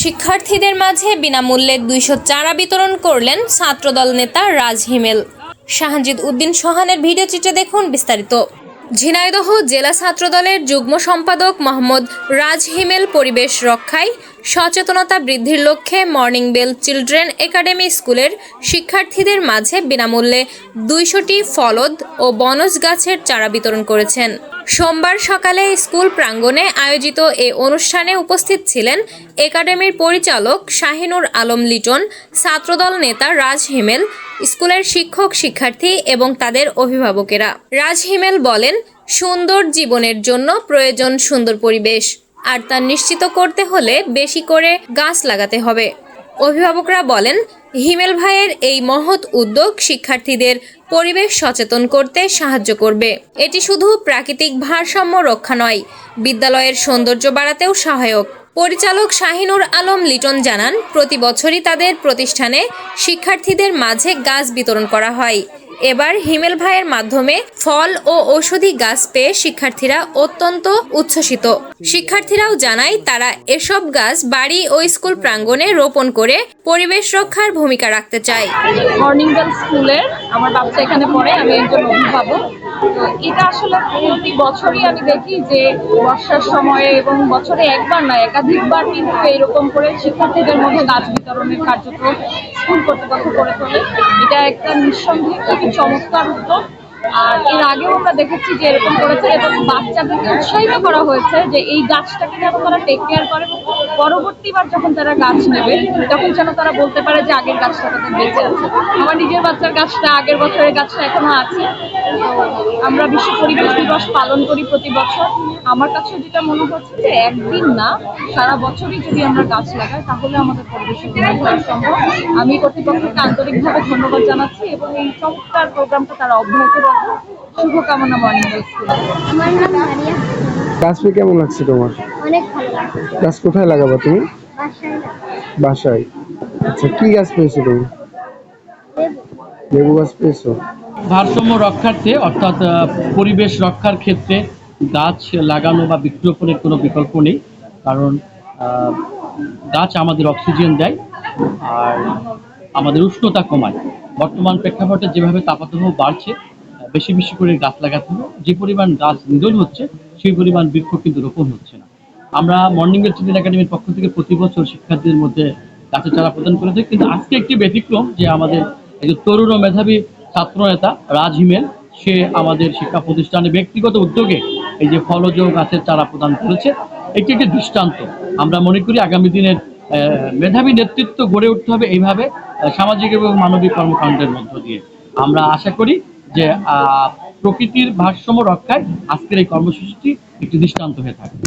শিক্ষার্থীদের মাঝে বিনামূল্যে দুইশো চারা বিতরণ করলেন ছাত্রদল নেতা রাজ হিমেল। শাহানজিদ উদ্দিন সোহানের ভিডিও চিত্রে দেখুন বিস্তারিত। ঝিনাইদহ জেলা ছাত্রদলের যুগ্ম সম্পাদক মোহাম্মদ রাজ হিমেল পরিবেশ রক্ষায় সচেতনতা বৃদ্ধির লক্ষ্যে মর্নিং বেল চিলড্রেন একাডেমি স্কুলের শিক্ষার্থীদের মাঝে বিনামূল্যে দুইশোটি ফলদ ও বনজ গাছের চারা বিতরণ করেছেন। সোমবার সকালে স্কুল প্রাঙ্গণে আয়োজিত এ অনুষ্ঠানে উপস্থিত ছিলেন একাডেমির পরিচালক শাহিনুর আলম লিটন, ছাত্রদল নেতা রাজ হিমেল, স্কুলের শিক্ষক শিক্ষার্থী এবং তাদের অভিভাবকেরা। রাজ হিমেল বলেন, সুন্দর জীবনের জন্য প্রয়োজন সুন্দর পরিবেশ, আর তা নিশ্চিত করতে হলে বেশি করে গাছ লাগাতে হবে। অভিভাবকরা বলেন, হিমেল ভাইয়ের এই মহৎ উদ্যোগ শিক্ষার্থীদের পরিবেশ সচেতন করতে সাহায্য করবে। এটি শুধু প্রাকৃতিক ভারসাম্য রক্ষা নয়, বিদ্যালয়ের সৌন্দর্য বাড়াতেও সহায়ক। পরিচালক শাহিনুর আলম লিটন জানান, প্রতি বছরই তাদের প্রতিষ্ঠানে শিক্ষার্থীদের মাঝে গাছ বিতরণ করা হয়। এবার হিমেল ভাইয়ের মাধ্যমে ফল ও ঔষধি গাছ পেয়ে শিক্ষার্থীরা অত্যন্ত উচ্ছ্বসিত। শিক্ষার্থীরাও জানায়, তারা এসব গাছ বাড়ি ও স্কুল প্রাঙ্গণে রোপণ করে পরিবেশ রক্ষার ভূমিকা রাখতে চায়। স্কুলের আমার বাচ্চা এখানে পড়ে, আমি একজন অভিভাবক। এটা আসলে প্রতি বছরই আমি দেখি যে বর্ষার সময়ে এবং বছরে একবার না একাধিকবার কিন্তু এরকম করে শিক্ষার্থীদের মধ্যে গাছ বিতরণের কার্যক্রম স্কুল কর্তৃপক্ষ করে। তোলে এটা একটা নিঃসন্দেহে খুবই চমৎকার উদ্যোগ। আর এর আগেও আমরা দেখেছি যে এরকম করেছে এবং বাচ্চাদেরকে উৎসাহিত করা হয়েছে যে এই গাছটাকে যেন তারা টেক কেয়ার করে, পরবর্তীবার যখন তারা গাছ নেবে, তখন যেন তারা বলতে পারে যে আগের গাছটা তাদের বেঁচে আছে। আমার নিজের বাচ্চার গাছটা আগের বছরের গাছটা এখনও আছে। আমরা বিশ্ব পরিবেশ দিবস পালন করি প্রতি বছর। আমার কাছে যেটা মনে হচ্ছে যে একদিন না সারা বছরই যদি আমরা গাছ লাগাই তাহলে আমাদের করা সম্ভব আমি কর্তৃপক্ষকে আন্তরিকভাবে ধন্যবাদ জানাচ্ছি এবং এই চমৎকার প্রোগ্রামটা তারা অব্যাহত রাখবে শুভকামনা মর্নিং স্কুল আমার নাম মারিয়া গাছ পেয়ে কেমন লাগছে তোমার? অনেক ভালো লাগে গাছ কোথায় লাগাবা তুমি? বাসায় আচ্ছা কি গাছ পেয়েছ তুমি? লেবু। গাছ পেয়েছ? ভারসাম্য রক্ষার্থে অর্থাৎ পরিবেশ রক্ষার ক্ষেত্রে গাছ লাগানো বা বৃক্ষরোপণের কোনো বিকল্প নেই, কারণ গাছ আমাদের অক্সিজেন দেয় আর আমাদের উষ্ণতা কমায়। বর্তমান প্রেক্ষাপটে যেভাবে তাপদাহ বাড়ছে, বেশি বেশি করে গাছ লাগাতে হবে। যে পরিমাণ গাছ নিধন হচ্ছে, সেই পরিমাণ বৃক্ষ কিন্তু রোপণ হচ্ছে না। আমরা মর্নিং এর চিলড্রেন একাডেমির পক্ষ থেকে প্রতি বছর শিক্ষার্থীদের মধ্যে গাছের চারা প্রদান করে থাকি। কিন্তু আজকে একটি ব্যতিক্রম যে আমাদের একজন তরুণ ও মেধাবী ছাত্র নেতা রাজ হিমেল, সে আমাদের শিক্ষা প্রতিষ্ঠানে ব্যক্তিগত উদ্যোগে এই যে ফলজ গাছের চারা প্রদান করেছে, এটি একটি দৃষ্টান্ত। আমরা মনে করি আগামী দিনের মেধাবী নেতৃত্ব গড়ে উঠতে হবে এইভাবে সামাজিক এবং মানবিক কর্মকাণ্ডের মধ্য দিয়ে। আমরা আশা করি যে প্রকৃতির ভারসাম্য রক্ষায় আজকের এই কর্মসূচিটি একটি দৃষ্টান্ত হয়ে থাকবে।